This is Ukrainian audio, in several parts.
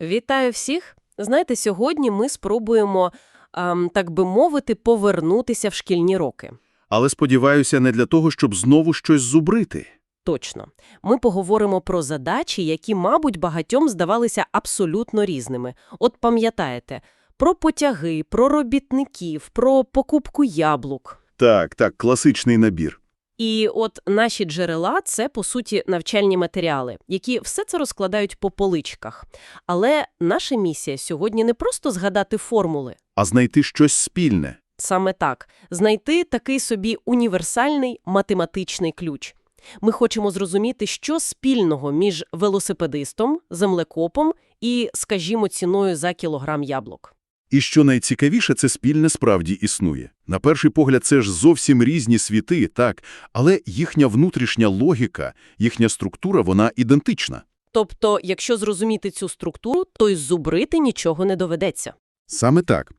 Вітаю всіх! Знаєте, сьогодні ми спробуємо, ем, так би мовити, повернутися в шкільні роки. Але, сподіваюся, не для того, щоб знову щось зубрити. Точно. Ми поговоримо про задачі, які, мабуть, багатьом здавалися абсолютно різними. От пам'ятаєте, про потяги, про робітників, про покупку яблук. Так, так, класичний набір. І от наші джерела – це, по суті, навчальні матеріали, які все це розкладають по поличках. Але наша місія сьогодні не просто згадати формули. А знайти щось спільне. Саме так. Знайти такий собі універсальний математичний ключ. Ми хочемо зрозуміти, що спільного між велосипедистом, землекопом і, скажімо, ціною за кілограм яблук. І що найцікавіше, це спільне справді існує. На перший погляд, це ж зовсім різні світи, так, але їхня внутрішня логіка, їхня структура, вона ідентична. Тобто, якщо зрозуміти цю структуру, то й зубрити нічого не доведеться. Саме так.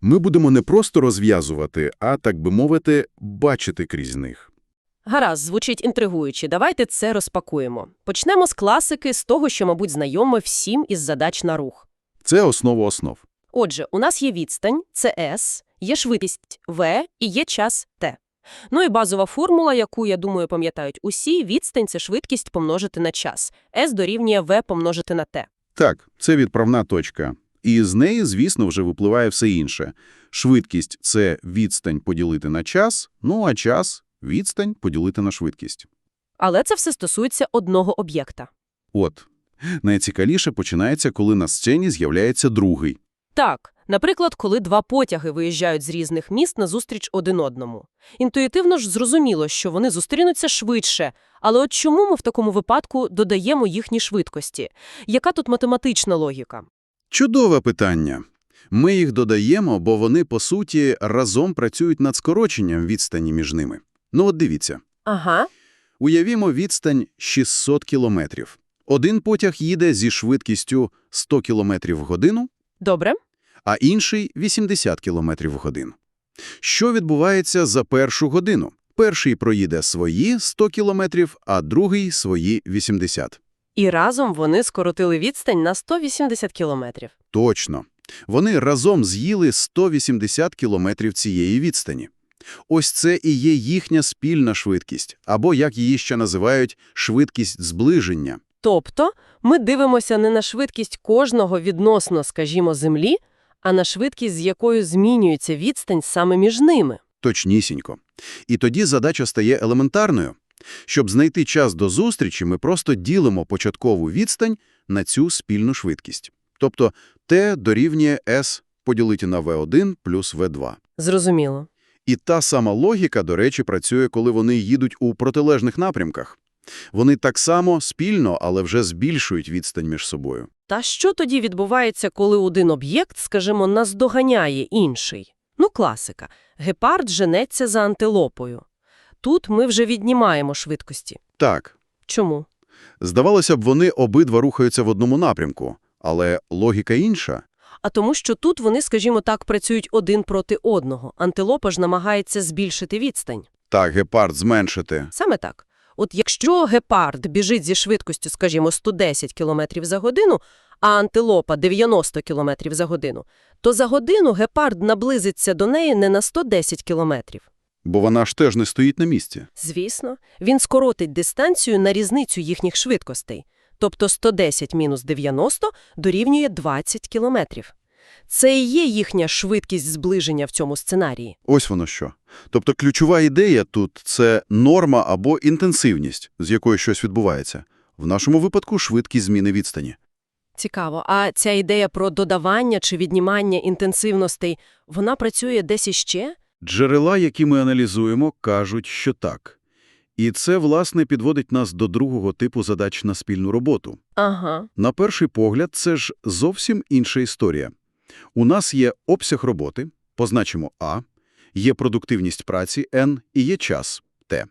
Ми будемо не просто розв'язувати, а, так би мовити, бачити крізь них. Гаразд, звучить інтригуюче. Давайте це розпакуємо. Почнемо з класики, з того, що, мабуть, знайоме всім із задач на рух. Це основа основ. Отже, у нас є відстань, це S, є швидкість V і є час T. Ну і базова формула, яку, я думаю, пам'ятають усі, відстань – це швидкість помножити на час. S дорівнює V помножити на T. Так, це відправна точка. І з неї, звісно, вже випливає все інше. Швидкість – це відстань поділити на час, ну а час – відстань поділити на швидкість. Але це все стосується одного об'єкта. От. Найцікавіше починається, коли на сцені з'являється другий. Так, наприклад, коли два потяги виїжджають з різних міст назустріч один одному. Інтуїтивно ж зрозуміло, що вони зустрінуться швидше, але от чому ми в такому випадку додаємо їхні швидкості? Яка тут математична логіка? Чудове питання. Ми їх додаємо, бо вони, по суті, разом працюють над скороченням відстані між ними. Ну от дивіться. Ага, Уявімо відстань 600 кілометрів. Один потяг їде зі швидкістю 100 кілометрів в годину, добре. а інший – 80 кілометрів в годину. Що відбувається за першу годину? Перший проїде свої 100 кілометрів, а другий – свої 80. І разом вони скоротили відстань на 180 кілометрів. Точно. Вони разом з'їли 180 кілометрів цієї відстані. Ось це і є їхня спільна швидкість, або, як її ще називають, швидкість зближення. Тобто ми дивимося не на швидкість кожного відносно, скажімо, землі, а на швидкість, з якою змінюється відстань саме між ними. Точнісінько. І тоді задача стає елементарною. Щоб знайти час до зустрічі, ми просто ділимо початкову відстань на цю спільну швидкість. Тобто t дорівнює s поділити на v1 плюс v2. Зрозуміло. І та сама логіка, до речі, працює, коли вони їдуть у протилежних напрямках. Вони так само спільно, але вже збільшують відстань між собою. Та що тоді відбувається, коли один об'єкт, скажімо, наздоганяє інший? Ну, класика. Гепард женеться за антилопою. Тут ми вже віднімаємо швидкості. Так, Чому? здавалося б, вони обидва рухаються в одному напрямку, але логіка інша. А тому, що тут вони, скажімо так, працюють один проти одного. Антилопа ж намагається збільшити відстань. Так, гепард зменшити. Саме так. От якщо гепард біжить зі швидкістю, скажімо, 110 км за годину, а антилопа 90 км за годину, то за годину гепард наблизиться до неї не на 110 км. Бо вона ж теж не стоїть на місці. Звісно, він скоротить дистанцію на різницю їхніх швидкостей. Тобто 110 мінус 90 дорівнює 20 кілометрів. Це і є їхня швидкість зближення в цьому сценарії. Ось воно що. Тобто ключова ідея тут – це норма або інтенсивність, з якою щось відбувається. В нашому випадку швидкість зміни відстані. Цікаво. А ця ідея про додавання чи віднімання інтенсивностей, вона працює десь іще? Джерела, які ми аналізуємо, кажуть, що так. І це, власне, підводить нас до другого типу задач на спільну роботу. Ага. На перший погляд, це ж зовсім інша історія. У нас є обсяг роботи, позначимо А, є продуктивність праці N і є час T.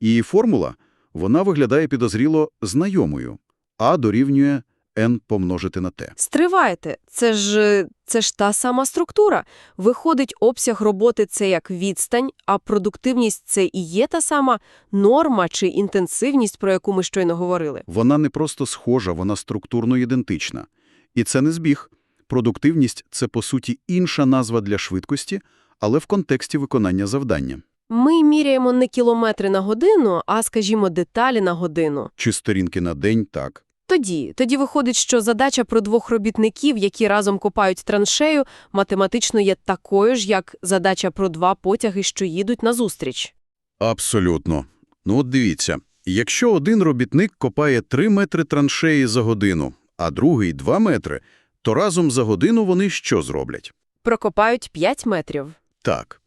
І формула, вона виглядає підозріло знайомою. А дорівнює N помножити на T. Стривайте, це ж, це ж та сама структура. Виходить, обсяг роботи – це як відстань, а продуктивність – це і є та сама норма чи інтенсивність, про яку ми щойно говорили. Вона не просто схожа, вона структурно ідентична. І це не збіг. Продуктивність – це, по суті, інша назва для швидкості, але в контексті виконання завдання. Ми міряємо не кілометри на годину, а, скажімо, деталі на годину. Чи сторінки на день – так. Тоді, тоді виходить, що задача про двох робітників, які разом копають траншею, математично є такою ж, як задача про два потяги, що їдуть назустріч. Абсолютно. Ну от дивіться, якщо один робітник копає 3 метри траншеї за годину, а другий – 2 метри, то разом за годину вони що зроблять? Прокопають 5 метрів. Так.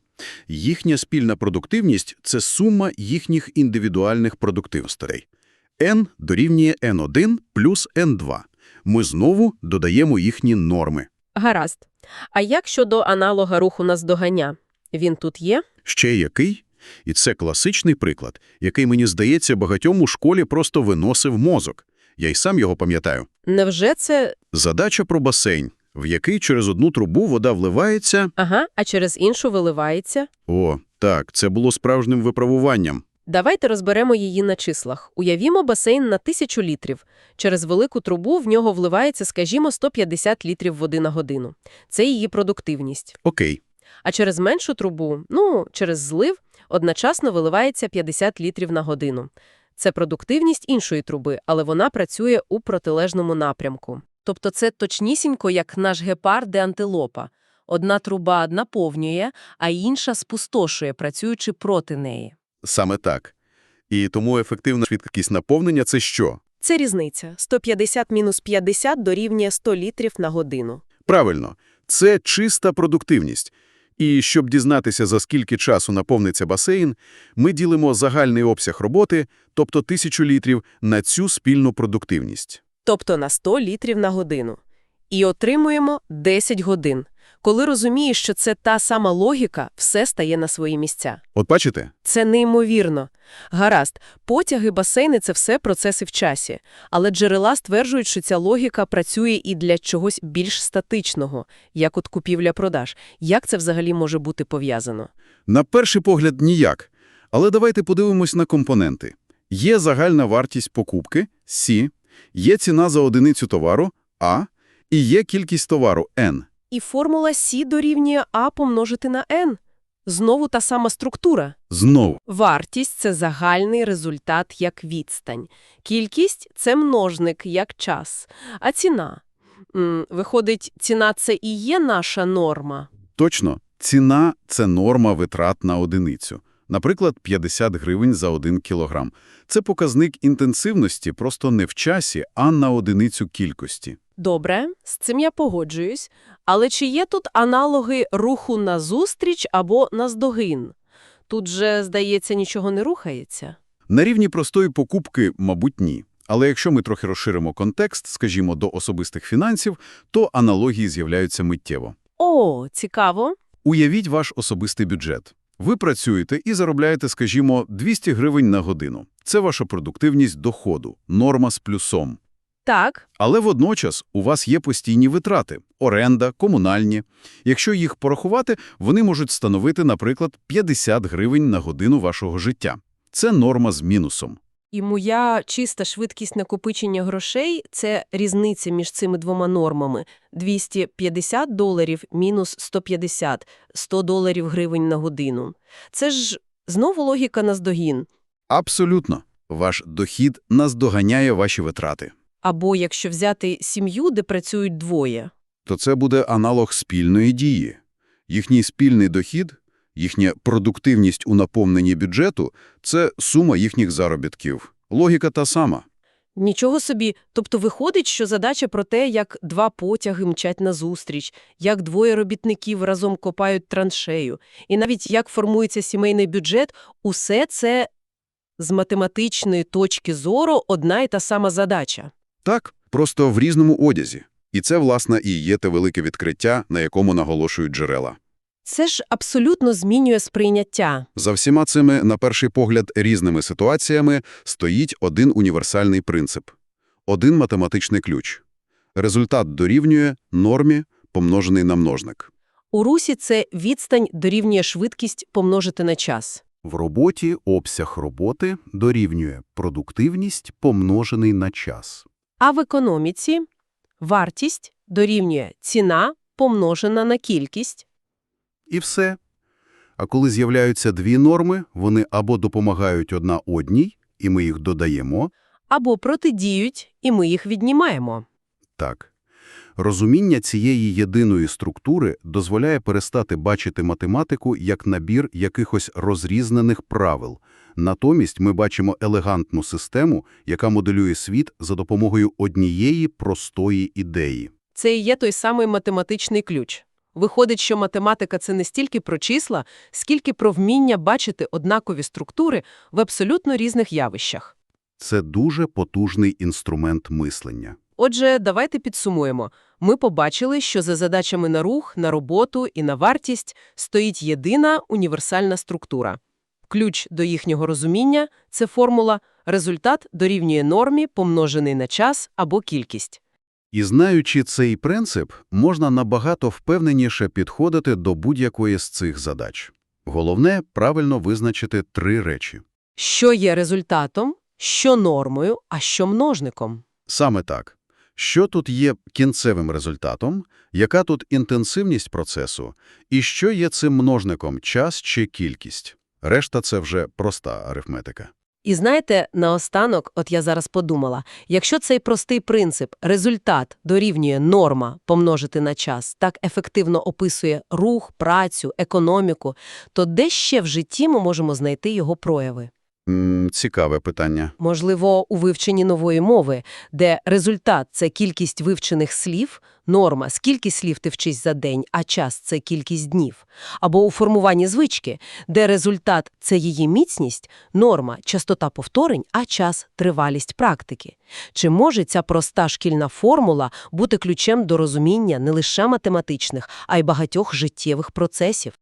Їхня спільна продуктивність – це сума їхніх індивідуальних продуктивностей. N дорівнює N1 плюс N2. Ми знову додаємо їхні норми. Гаразд. А як щодо аналога руху наздогання? Він тут є? Ще який? І це класичний приклад, який, мені здається, багатьом у школі просто виносив мозок. Я й сам його пам'ятаю. Невже це... Задача про басейн, в який через одну трубу вода вливається. Ага, а через іншу виливається? О, так, це було справжнім виправуванням. Давайте розберемо її на числах. Уявімо басейн на 1000 літрів. Через велику трубу в нього вливається, скажімо, 150 літрів води на годину. Це її продуктивність. Окей. А через меншу трубу, ну, через злив, одночасно виливається 50 літрів на годину. Це продуктивність іншої труби, але вона працює у протилежному напрямку. Тобто це точнісінько, як наш гепард де антилопа. Одна труба наповнює, а інша спустошує, працюючи проти неї. Саме так. І тому ефективна швидкість наповнення – це що? Це різниця. 150 мінус 50 дорівнює 100 літрів на годину. Правильно, це чиста продуктивність. І щоб дізнатися, за скільки часу наповниться басейн, ми ділимо загальний обсяг роботи, тобто тисячу літрів, на цю спільну продуктивність. Тобто на 100 літрів на годину. І отримуємо 10 годин. Коли розумієш, що це та сама логіка, все стає на свої місця. От бачите? Це неймовірно. Гаразд, потяги, басейни – це все процеси в часі. Але джерела стверджують, що ця логіка працює і для чогось більш статичного, як от купівля-продаж. Як це взагалі може бути пов'язано? На перший погляд ніяк. Але давайте подивимось на компоненти. Є загальна вартість покупки – С, є ціна за одиницю товару – А, і є кількість товару – N. І формула Сі дорівнює А помножити на N. Знову та сама структура. Знову. Вартість – це загальний результат як відстань. Кількість – це множник як час. А ціна? М, виходить, ціна – це і є наша норма. Точно. Ціна – це норма витрат на одиницю. Наприклад, 50 гривень за 1 кілограм. Це показник інтенсивності просто не в часі, а на одиницю кількості. Добре, з цим я погоджуюсь. Але чи є тут аналоги руху назустріч або наздогін? Тут же, здається, нічого не рухається. На рівні простої покупки, мабуть, ні. Але якщо ми трохи розширимо контекст, скажімо, до особистих фінансів, то аналогії з'являються миттєво. О, цікаво. Уявіть ваш особистий бюджет. Ви працюєте і заробляєте, скажімо, 200 гривень на годину. Це ваша продуктивність доходу, норма з плюсом. Так, Але водночас у вас є постійні витрати – оренда, комунальні. Якщо їх порахувати, вони можуть становити, наприклад, 50 гривень на годину вашого життя. Це норма з мінусом. І моя чиста швидкість накопичення грошей – це різниця між цими двома нормами. 250 доларів мінус 150, 100 доларів гривень на годину. Це ж знову логіка наздогін. Абсолютно. Ваш дохід наздоганяє ваші витрати. Або якщо взяти сім'ю, де працюють двоє. То це буде аналог спільної дії. Їхній спільний дохід, їхня продуктивність у наповненні бюджету – це сума їхніх заробітків. Логіка та сама. Нічого собі. Тобто виходить, що задача про те, як два потяги мчать назустріч, як двоє робітників разом копають траншею, і навіть як формується сімейний бюджет – усе це з математичної точки зору одна і та сама задача. Так, просто в різному одязі. І це, власне, і є те велике відкриття, на якому наголошують джерела. Це ж абсолютно змінює сприйняття. За всіма цими, на перший погляд, різними ситуаціями стоїть один універсальний принцип. Один математичний ключ. Результат дорівнює нормі, помножений на множник. У русі це відстань дорівнює швидкість помножити на час. В роботі обсяг роботи дорівнює продуктивність, помножений на час. А в економіці – вартість дорівнює ціна помножена на кількість. І все. А коли з'являються дві норми, вони або допомагають одна одній, і ми їх додаємо, Або протидіють, і ми їх віднімаємо. Так. Розуміння цієї єдиної структури дозволяє перестати бачити математику як набір якихось розрізнених правил. Натомість ми бачимо елегантну систему, яка моделює світ за допомогою однієї простої ідеї. Це і є той самий математичний ключ. Виходить, що математика – це не стільки про числа, скільки про вміння бачити однакові структури в абсолютно різних явищах. Це дуже потужний інструмент мислення. Отже, давайте підсумуємо. Ми побачили, що за задачами на рух, на роботу і на вартість стоїть єдина універсальна структура. Ключ до їхнього розуміння – це формула «результат дорівнює нормі, помножений на час або кількість». І знаючи цей принцип, можна набагато впевненіше підходити до будь-якої з цих задач. Головне – правильно визначити три речі. Що є результатом, що нормою, а що множником? Саме так. Що тут є кінцевим результатом, яка тут інтенсивність процесу, і що є цим множником – час чи кількість. Решта – це вже проста арифметика. І знаєте, наостанок, от я зараз подумала, якщо цей простий принцип «результат дорівнює норма помножити на час» так ефективно описує рух, працю, економіку, то де ще в житті ми можемо знайти його прояви? Цікаве питання. Можливо, у вивченні нової мови, де результат – це кількість вивчених слів, норма – скільки слів ти вчись за день, а час – це кількість днів. Або у формуванні звички, де результат – це її міцність, норма – частота повторень, а час – тривалість практики. Чи може ця проста шкільна формула бути ключем до розуміння не лише математичних, а й багатьох життєвих процесів?